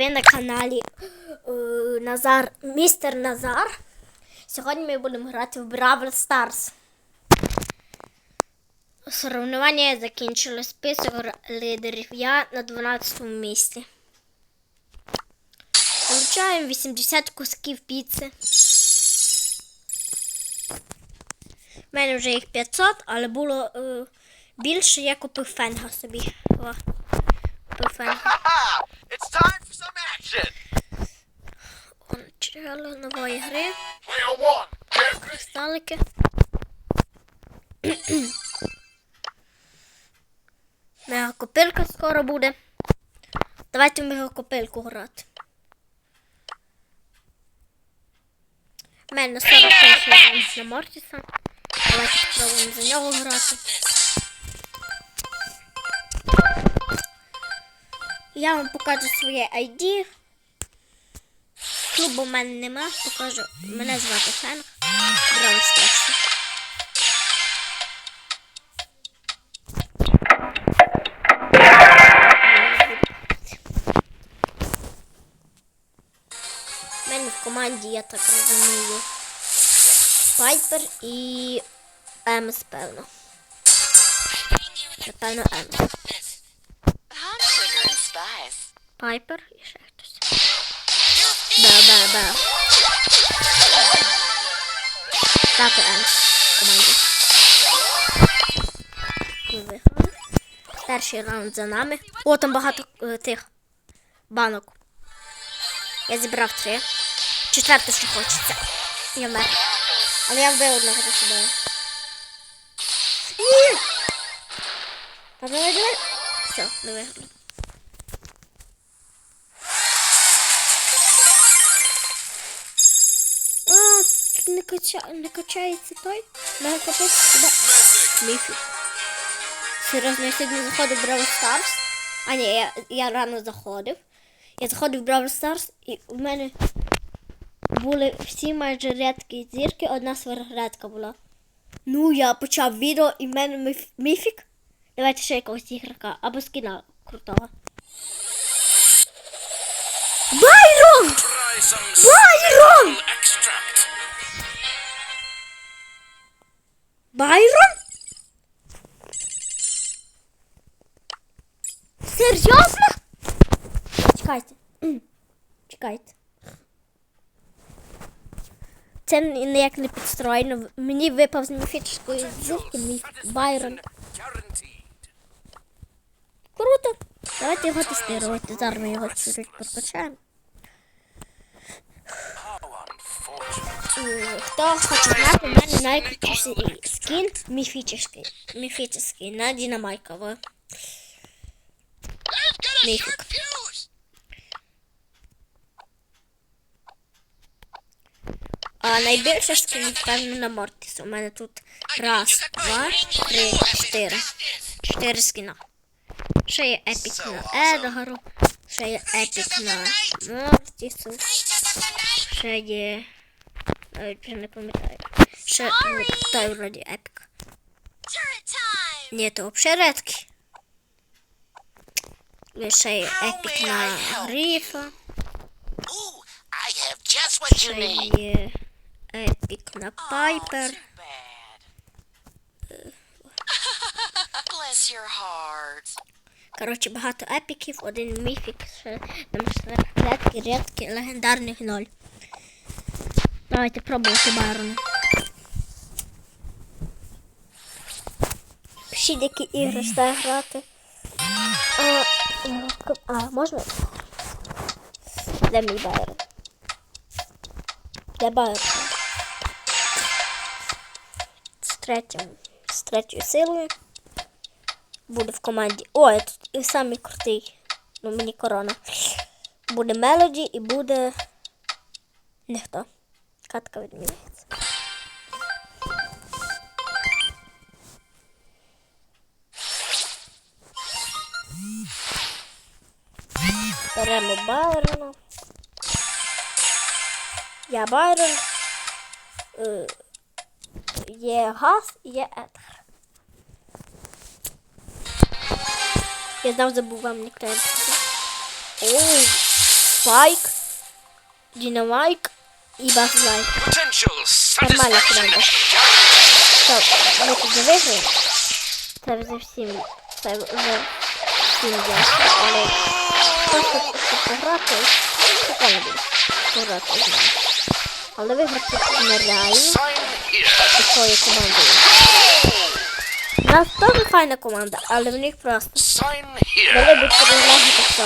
ви на каналі е, Назар, містер Назар. Сьогодні ми будемо грати в Бравл Stars. Соревнування закінчили список лідерів. Я на 12 місці. Получаємо 80 кусків піци. У мене вже їх 500, але було е, більше, я купив фенга собі. О, купив фенга. Начало нової гри. Кристалики. Мегакопилка скоро буде. Давайте в мегакопилку грати. У мене 41 раунд на Мортіса. Давайте спробуємо за нього грати. Я вам покажу своє ID. Клубу в мене нема, покажу. Мене звати Фенг. Браwl Старс. У мене в команді, я так розумію. Пайпер і Емс, певно. Напевно, Емс. Пайпер і ще Бе-бе-бе. Так, Емс команді. Ми виграли. Перший раунд за нами. О, там багато е, тих банок. Я зібрав три. Четверту ще хочеться. Я вмер. Але я вбив одного за собою. Ні! Давай, давай. Все, ми виграли. Кача... не качається той. Мене сюди. Міфік. Серйозно, я сьогодні заходив в Brawl Stars. А ні, я, я рано заходив. Я заходив в Brawl Stars і в мене були всі майже рядкі зірки, одна сверхредка була. Ну, я почав відео і в мене міф... міфік. Давайте ще якогось ігрока або скіна крутого. Байрон! Байрон! Байрон? Серйозно? Чекайте. Чекайте. Це ніяк не підстроєно. Мені випав з міфічної зірки мій Байрон. Круто. Давайте його тестувати. Зараз ми його чуть-чуть прокачаємо. Хто хоче знати, у мене найкрутіший скін міфічний. Міфічний на Дінамайка. во. Міфік. А найбільше скінів, певно, на Мортіс. У мене тут раз, два, три, чотири. Чотири скіна. Ще є епік на Едгару, ще є епік на Мортісу, ще є. Навіть вже не пам'ятаю. Ще ну, той вроді епік. Ні, то взагалі редкий. Ще є епік на you Ще є епік на Пайпер. Коротше, багато епіків, один міфік, ще там редкі, редкі, легендарних ноль. Давайте пробувати Байрона. Пишіть, які ігри сте грати. А, ну, а, можна? Де мій Байрон? Де Байрон? З третім, з третьою силою буде в команді. О, я тут і самий крутий. Ну, мені корона. Буде Мелоді і буде. Ніхто. Катка відміниться. Беремо Байрона. Я Байрон. Е, Є газ і є етер. Я знов забув вам нікнейм. Оу, Спайк, Дінамайк і Нормальна satisfaction. команда. Так, ми тут не виграємо. Це вже всім, це вже всім ясно, але просто пограти, прикольно буде пограти з нами. Але виграти нереально такою командою. У нас теж файна команда, але в них просто би переваги та все.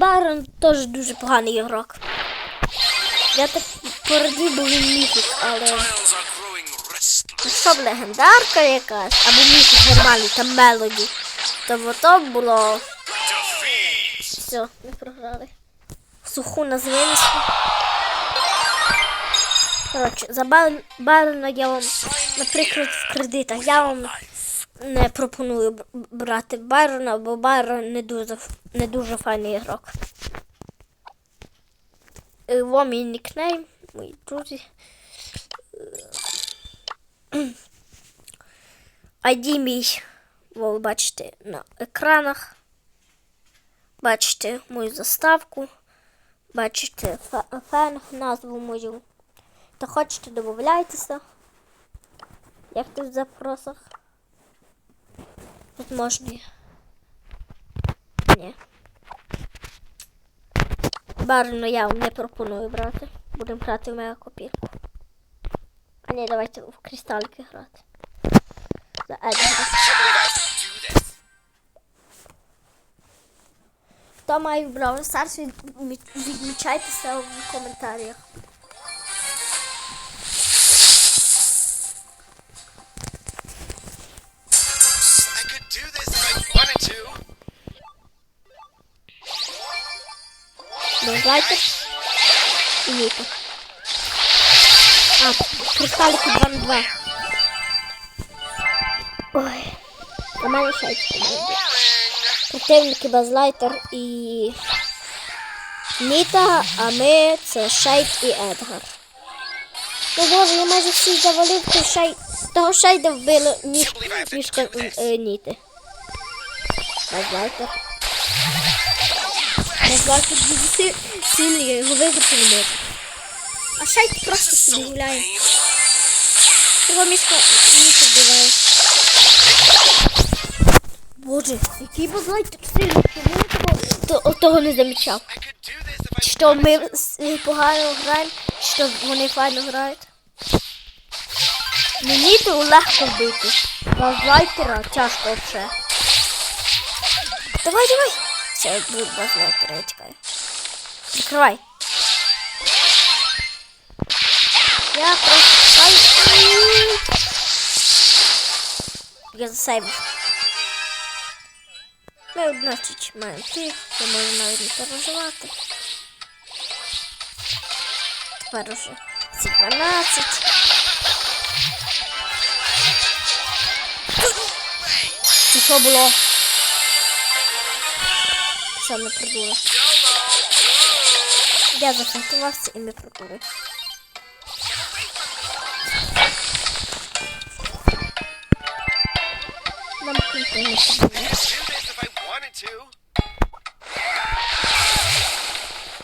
Байрон теж дуже поганий ігрок. Я так порадів, бо він але restless. щоб легендарка якась, або міфік нормальний, там мелоді, то ото було все, ми програли. Суху нас винесли. Коротше, за Байрона я вам, наприклад, в кредитах, я вам не пропоную брати Байрона, бо Байрон не дуже, не дуже файний ігрок. Е, Во мій нікнейм, мої друзі. Е, ID мій, ви бачите на екранах. Бачите мою заставку. Бачите фе- фен, назву мою. Та хочете, додавайтеся. Як тут в запросах. Тут можна. Ні. Барно я вам не пропоную брати. Будемо грати в мегакопірку. А ні, давайте в кристалики грати. За this. Хто має в Бравл Старс, відмічайтеся в коментарях. Бажайте. І Ніка. А, кристалики 2 на 2. Ой. У мене ще команди. Противники Базлайтер і Ніта, а ми це Шейд і Едгар. Ну боже, я майже всіх завалив, то шей... того Шейда вбили ніж, ніж е, Ніти. Базлайтер. Базлайтер дуже си- сильний, я його виграти не можу. А Шейд просто собі гуляє. Його мішка Ніта вбиває. Боже, який базлайтер сильний, чому я того, то- того не замічав? Що ми погано граємо, що вони файно грають. Мені то легко вбити. Базлайтера тяжко вже. Давай, давай. Базлайтера, я тікаю. Закривай. Я просто. Я засейвив. Ми одначе маємо тих, я можу навіть не переживати. Тепер уже ці 12. Це? Круто не придули. do this if I wanted to.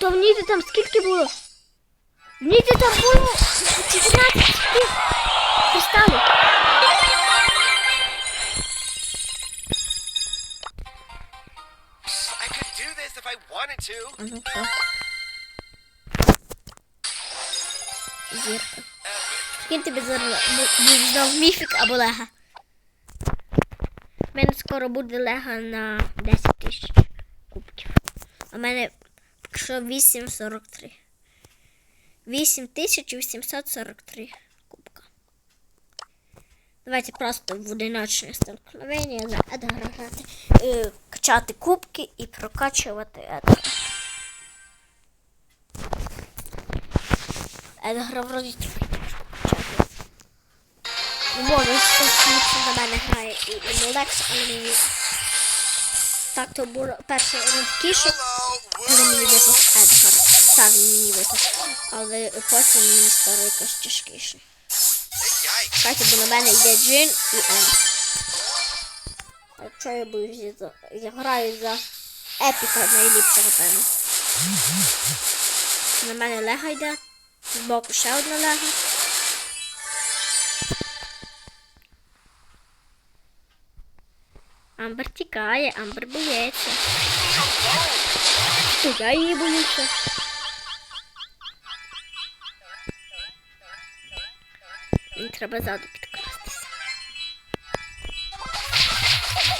То в Ніді там скільки було? В Ніді там було 14 тих кристалів. Ну що? Зірка. Скинь тобі знов міфік або лега. У мене скоро буде лега на 10 тисяч кубків. А мене якщо 8,43. 8843 кубка. Давайте просто в одиночне столкновення за Едгара грати. Е, качати кубки і прокачувати Едгара. Едгара вроді трохи качати. Може, хтось ліпше за мене грає і, і але мені. Так, то було перший рандкішок. Коли мені випав Едгар. Так, він мені випав. Але потім мені стало якось тяжкіше. Чекайте, бо на мене йде Джин і. А Якщо я боюсь, я граю за епіка найліпшого певно. На мене лега йде. Збоку ще одна лега. Амбер тікає, Амбер боїться. То я її боюся. Мені треба ззаду підкластися.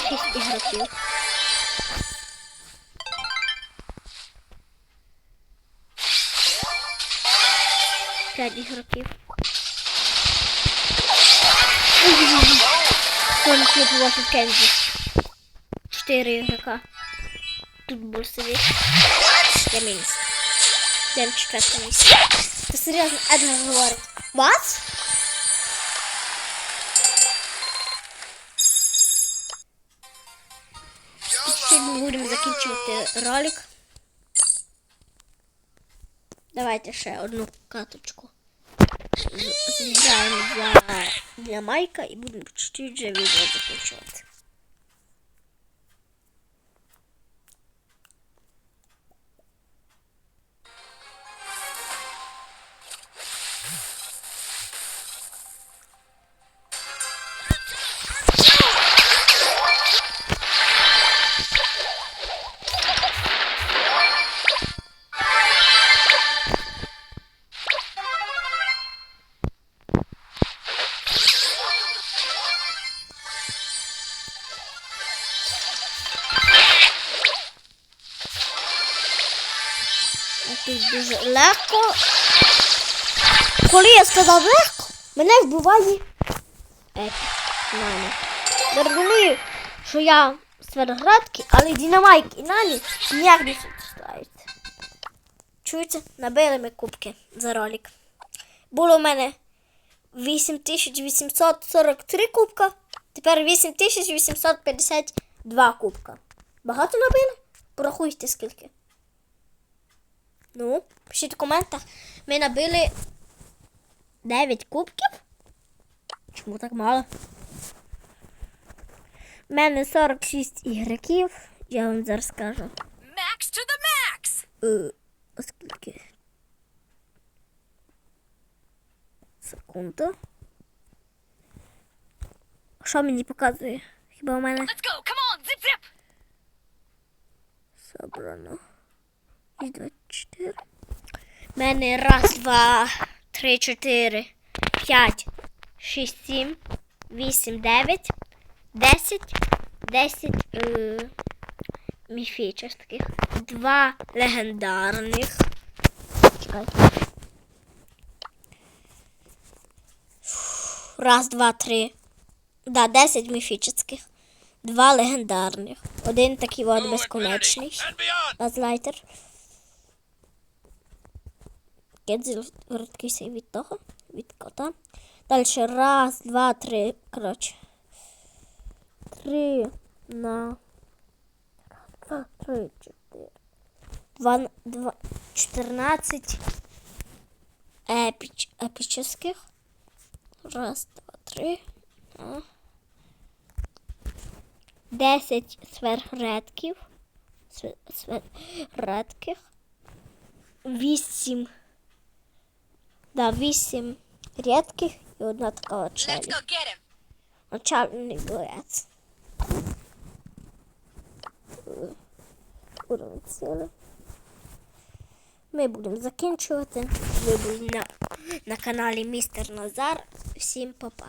Шість ігроків. П'ять ігроків. Конфлікт в Кензі. Чотири ігрока. Тут був сидить. Я мінус. Я на четвертому місці. Ти серйозно Едгар говорить. Закінчувати ролик. Давайте ще одну каточку. Зіграємо для, для Майка і будемо чуть-чуть вже відео закінчувати. Легко. Коли я сказав легко, мене вбиває епік. Я розумію, що я Сферградки, але Дінамайк і Нані ніяк не сучасаються. Чуєте? Набили ми кубки за ролик. Було в мене 8843 кубка, тепер 8852 кубка. Багато набили? Порахуйте скільки. Ну, пишіть в коментах. Ми набили 9 кубків. Чому так мало? У мене 46 ігроків. Я вам зараз скажу. Max to the max! Е, оскільки. Секунду. Що мені показує? Хіба у мене Let's go! Come on! Zip zip! собрано? І 24. У мене раз, два, три, чотири, п'ять, шість, сім, вісім, дев'ять, десять, десять е, міфічних таких. Два легендарних. Чекайте. Раз, два, три. Да, десять міфічних. Два легендарних. Один такий от безконечний. And beyond. Відкрився від того, від кота. Далі раз, два, три. Коротше. Три на. Два, три, чотири. Два, два, чотирнадцять епіч. Раз, два, три. Десять сверхредків. Сверхредких. Вісім. Да, вісім рідких і одна така him! Начальний боєць. Уровень сили. Ми будемо закінчувати. Ви були на, на каналі Містер Назар. Всім па-па.